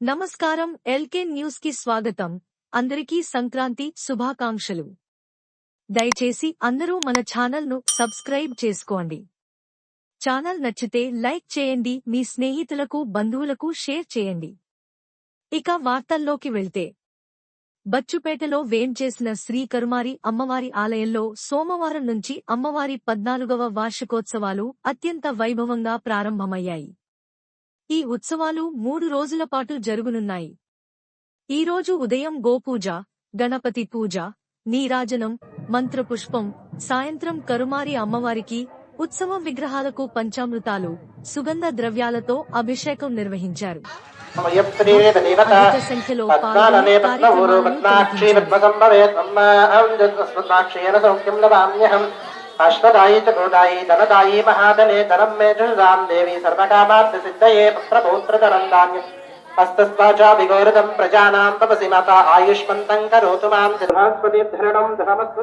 నమస్కారం ఎల్కే న్యూస్కి స్వాగతం. అందరికీ సంక్రాంతి శుభాకాంక్షలు. దయచేసి అందరూ మన ఛానల్ను సబ్స్క్రైబ్ చేసుకోండి. ఛానల్ నచ్చితే లైక్ చేయండి మీ స్నేహితులకు బంధువులకు షేర్ చేయండి. ఇక వార్తల్లోకి వెళ్తే. బచ్చుపేటలో వేంచేసిన శ్రీ కరుమారి అమ్మవారి ఆలయంలో సోమవారం నుంచి అమ్మవారి పద్నాలుగవ వార్షికోత్సవాలు అత్యంత వైభవంగా ప్రారంభమయ్యాయి. ఈ ఉత్సవాలు మూడు రోజుల పాటు జరుగునున్నాయి ఈరోజు ఉదయం గోపూజ గణపతి పూజ నీరాజనం మంత్రపుష్పం సాయంత్రం కరుమారి అమ్మవారికి ఉత్సవం విగ్రహాలకు పంచామృతాలు సుగంధ ద్రవ్యాలతో అభిషేకం నిర్వహించారు అధిక సంఖ్యలో పాల్గొని अश्वदायी च भूतायी धनदायी महाधने धनं मे जुषां देवी सर्वकामार्थ सिद्धये पुत्रपुत्रधनं धान्यम् हस्तस्वाचाभिगौरदं प्रजानां तपसि माता आयुष्मन्तं करोतु माँ बृहस्पतिर्धरणं धनमस्तु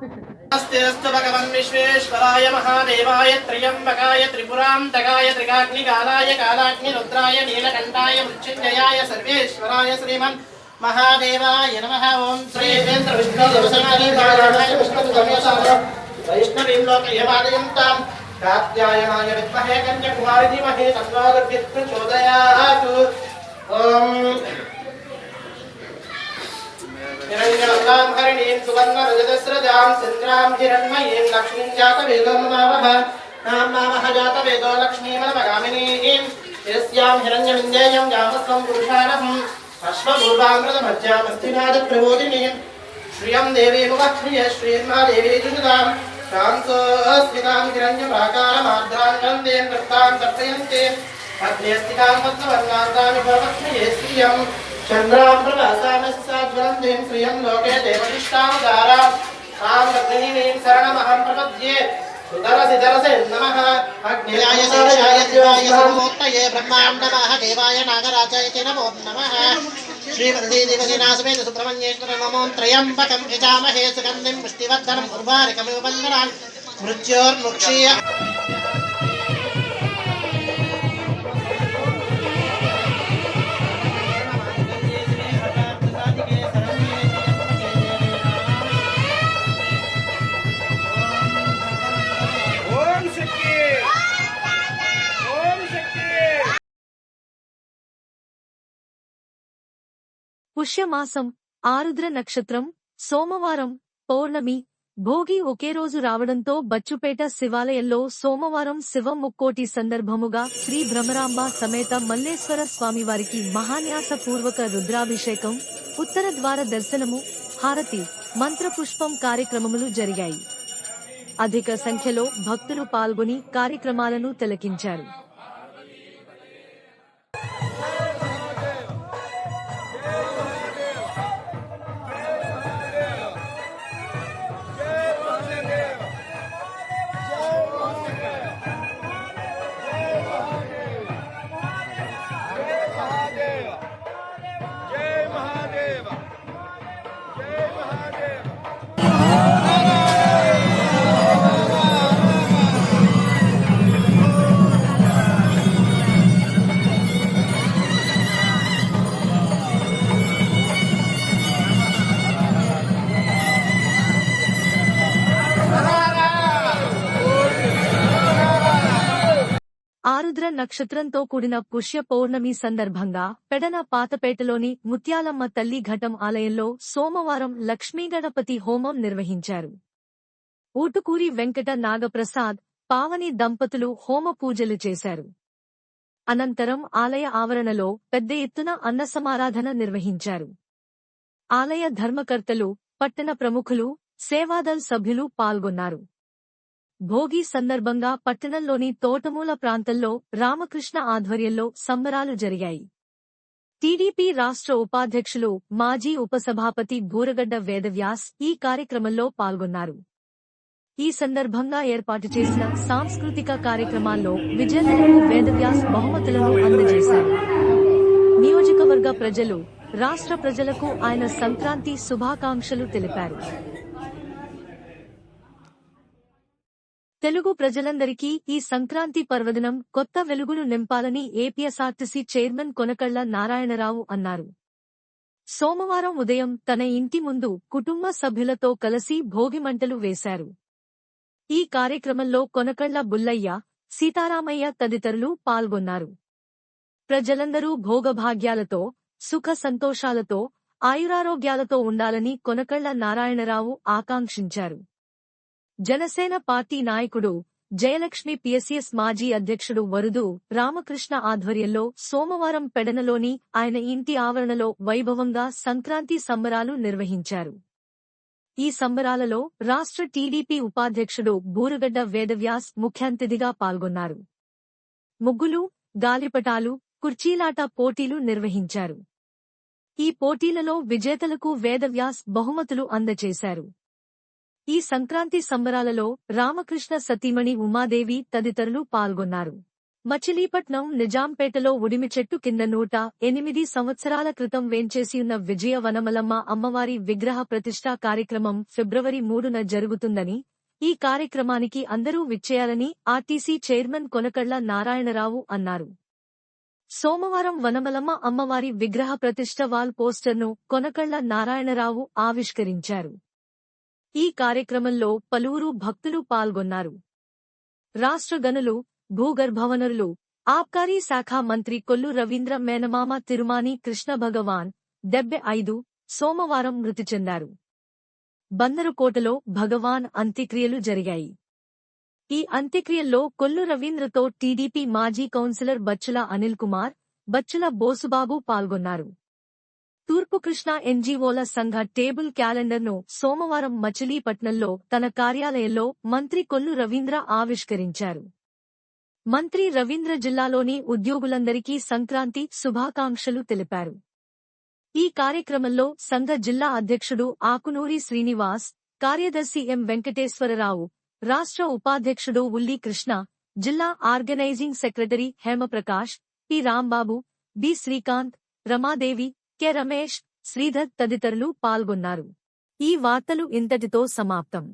नमस्तेऽस्तु भगवन् विश्वेश्वराय महादेवाय त्र्यम्बकाय त्रिपुरान्तकाय त्रिकाग्निकालाय कालाग्निरुद्राय नीलकण्ठाय मृत्युञ्जयाय सर्वेश्वराय श्रीमन् महादेवाय नमः ॐ श्रीवेन्द्र विष्णुदेवसनाय विष्णुसमेशाय वैष्णवीं लोकयमादयन्ताम् कात्यायनाय विद्महे कन्याकुमारि धीमहि तन्नो प्रचोदयात् ॐ हिरण्यवल्लां हरिणीं सुवर्णरजतस्रजां चन्द्रां हिरण्मयीं लक्ष्मीं जातवेदोममावह नाम्नामः जातवेदो लक्ष्मीमनमगामिनीं यस्यां हिरण्यविन्देयं यामस्वं पुरुषाणहम् अश्वपूर्वामृतमज्जामस्तिनादप्रबोधिनीं श्रियं देवीमुपक्ष्रिय श्रीर्मादेवी जुषदां शान्तोऽस्मितां हिरण्यप्राकारमार्द्राङ्गन्दें कृतां तर्पयन्ते अग्नेऽस्तिकां पद्मवर्णान्तामि भवक्ष्रिये श्रियम् चन्द्रां प्रभासामस्साज्वलन्तीं श्रियं लोके देवनिष्ठानुदारां तां वन्दनान् मृत्योर्मुक्षीय పుష్యమాసం ఆరుద్ర నక్షత్రం సోమవారం పౌర్ణమి భోగి ఒకే రోజు రావడంతో బచ్చుపేట శివాలయంలో సోమవారం శివ ముక్కోటి సందర్భముగా శ్రీ భ్రమరాంబ సమేత మల్లేశ్వర స్వామివారికి మహాన్యాసపూర్వక రుద్రాభిషేకం ఉత్తర ద్వార దర్శనము హారతి మంత్రపుష్పం కార్యక్రమములు జరిగాయి. అధిక సంఖ్యలో భక్తులు పాల్గొని కార్యక్రమాలను తిలకించారు. ఆరుద్ర నక్షత్రంతో కూడిన పుష్య పౌర్ణమి సందర్భంగా పెడన పాతపేటలోని ముత్యాలమ్మ తల్లి ఘటం ఆలయంలో సోమవారం లక్ష్మీగణపతి హోమం నిర్వహించారు. ఊటుకూరి వెంకట నాగప్రసాద్ పావని దంపతులు హోమ పూజలు చేశారు. అనంతరం ఆలయ ఆవరణలో పెద్ద ఎత్తున అన్న సమారాధన నిర్వహించారు. ఆలయ ధర్మకర్తలు పట్టణ ప్రముఖులు సేవాదల్ సభ్యులు పాల్గొన్నారు. భోగి సందర్భంగా పట్టణంలోని తోటమూల ప్రాంతంలో రామకృష్ణ ఆధ్వర్యంలో సంబరాలు జరిగాయి. టీడీపీ రాష్ట్ర ఉపాధ్యక్షులు మాజీ ఉపసభాపతి బూరగడ్డ వేదవ్యాస్ ఈ కార్యక్రమంలో పాల్గొన్నారు. ఈ సందర్భంగా ఏర్పాటు చేసిన సాంస్కృతిక కార్యక్రమాల్లో విజేతలకు వేదవ్యాస్ బహుమతులను అందజేశారు. నియోజకవర్గ ప్రజలు రాష్ట్ర ప్రజలకు ఆయన సంక్రాంతి శుభాకాంక్షలు తెలిపారు. తెలుగు ప్రజలందరికీ ఈ సంక్రాంతి పర్వదినం కొత్త వెలుగులు నింపాలని ఏపీఎస్ఆర్టీసీ చైర్మన్ కొనకళ్ళ నారాయణరావు అన్నారు. సోమవారం ఉదయం తన ఇంటి ముందు కుటుంబ సభ్యులతో కలిసి భోగిమంటలు వేశారు. ఈ కార్యక్రమంలో కొనకళ్ళ బుల్లయ్య సీతారామయ్య తదితరులు పాల్గొన్నారు. ప్రజలందరూ భోగభాగ్యాలతో సుఖ సంతోషాలతో ఆయురారోగ్యాలతో ఉండాలని కొనకళ్ళ నారాయణరావు ఆకాంక్షించారు. జనసేన పార్టీ నాయకుడు జయలక్ష్మి పిఎస్ఎస్ మాజీ అధ్యక్షుడు వరుదు రామకృష్ణ ఆధ్వర్యంలో సోమవారం పెడనలోని ఆయన ఇంటి ఆవరణలో వైభవంగా సంక్రాంతి సంబరాలు నిర్వహించారు. ఈ సంబరాలలో రాష్ట్ర టీడీపీ ఉపాధ్యక్షుడు బూరుగడ్డ వేదవ్యాస్ ముఖ్యాతిథిగా పాల్గొన్నారు. ముగ్గులు గాలిపటాలు కుర్చీలాట పోటీలు నిర్వహించారు. ఈ పోటీలలో విజేతలకు వేదవ్యాస్ బహుమతులు అందజేశారు. ఈ సంక్రాంతి సంబరాలలో రామకృష్ణ సతీమణి ఉమాదేవి తదితరులు పాల్గొన్నారు. మచిలీపట్నం నిజాంపేటలో ఉడిమి చెట్టు కింద నూట ఎనిమిది సంవత్సరాల క్రితం వేంచేసియున్న విజయ వనమలమ్మ అమ్మవారి విగ్రహ ప్రతిష్ఠా కార్యక్రమం ఫిబ్రవరి మూడున జరుగుతుందని ఈ కార్యక్రమానికి అందరూ విచ్చేయాలని ఆర్టీసీ చైర్మన్ కొనకళ్ళ నారాయణరావు అన్నారు. సోమవారం వనమలమ్మ అమ్మవారి విగ్రహ ప్రతిష్ఠ వాల్ పోస్టర్ను కొనకళ్ళ నారాయణరావు ఆవిష్కరించారు. ఈ కార్యక్రమంలో పలువురు భక్తులు పాల్గొన్నారు. రాష్ట్ర గనులు భూగర్భవనరులు ఆబ్కారీ శాఖ మంత్రి కొల్లు రవీంద్ర మేనమామ తిరుమాని కృష్ణ భగవాన్ డెబ్బె ఐదు సోమవారం మృతి చెందారు. బందరుకోటలో భగవాన్ అంత్యక్రియలు జరిగాయి. ఈ అంత్యక్రియల్లో కొల్లు రవీంద్రతో టీడీపీ మాజీ కౌన్సిలర్ బచ్చుల అనిల్ కుమార్ బచ్చుల బోసుబాబు పాల్గొన్నారు. తూర్పు కృష్ణా ఎన్జీఓల సంఘ టేబుల్ క్యాలెండర్ను సోమవారం మచిలీపట్నంలో తన కార్యాలయంలో మంత్రి కొల్లు రవీంద్ర ఆవిష్కరించారు. మంత్రి రవీంద్ర జిల్లాలోని ఉద్యోగులందరికీ సంక్రాంతి శుభాకాంక్షలు తెలిపారు. ఈ కార్యక్రమంలో సంఘ జిల్లా అధ్యక్షుడు ఆకునూరి శ్రీనివాస్ కార్యదర్శి ఎం వెంకటేశ్వరరావు రాష్ట్ర ఉపాధ్యక్షుడు ఉల్లి కృష్ణ జిల్లా organising secretary Hemaprakash P Rambabu B Srikanth Ramadevi K Ramesh Sridhar తదితరులు పాల్గొన్నారు. ఈ వార్తలు ఇంతటితో సమాప్తం.